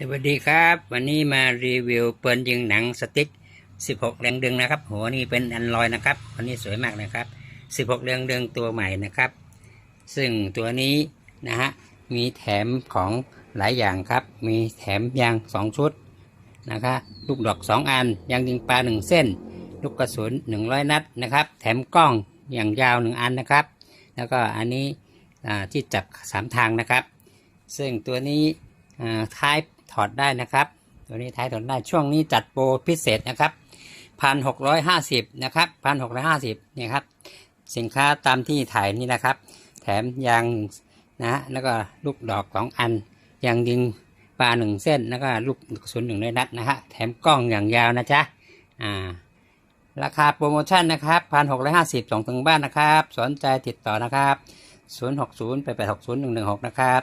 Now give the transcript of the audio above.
สวัสดีครับ วันนี้มารีวิวปืนยิงหนังสติ๊ก 16 แรงดึงนะครับ หัวนี่เป็นอันลอยนะครับ วันนี้สวยมากนะครับ 16 แรงดึงตัวใหม่นะครับ ซึ่งตัวนี้นะฮะมีแถมของหลายอย่างครับ มีแถมยาง 2 ชุดนะครับลูกดอก 2 อันยางยิงปลา 1 เส้น ลูกกระสุน 100 นัดนะครับ แถมกล้องอย่างยาว 1 อันนะครับ แล้วก็อันนี้ที่จับสามทางนะครับ ซึ่งตัวนี้ ท้ายถอดได้นะครับ ตัวนี้ท้ายถอดได้ช่วงนี้จัดโปรพิเศษนะครับพันหกร้อยห้าสิบนะครับพันหกร้อยห้าสิบเนี่ยครับสินค้าตามที่ถ่ายนี่นะครับ แถมยางนะแล้วก็ลูกดอกสองอันยางยิงปลาหนึ่งเส้นแล้วก็ลูกกระสุนหนึ่งนัดนะฮะแถมกล้องอย่างยาวนะจ๊ะอ่าราคาโปรโมชั่นนะครับพันหกร้อยห้าสิบส่งถึงบ้านนะครับ สนใจติดต่อนะครับศูนย์หกศูนย์แปดแปดหกศูนย์หนึ่งหนึ่งหกนะครับ